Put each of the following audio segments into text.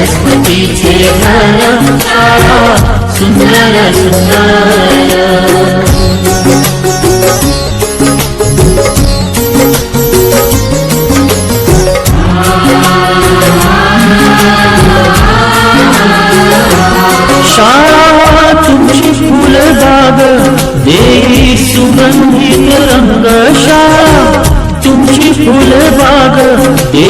सरस्वतीचे सुंदर सुंदर शाळा तुमची फुलबाग देवी सुगंधित रंग शाळा तुमची फुलबाग देवी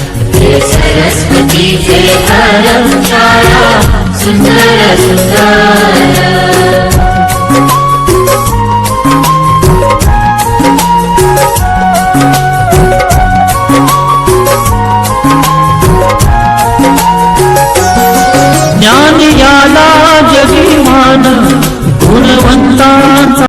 तिचे घर सुंदर सुंदर ज्ञान याला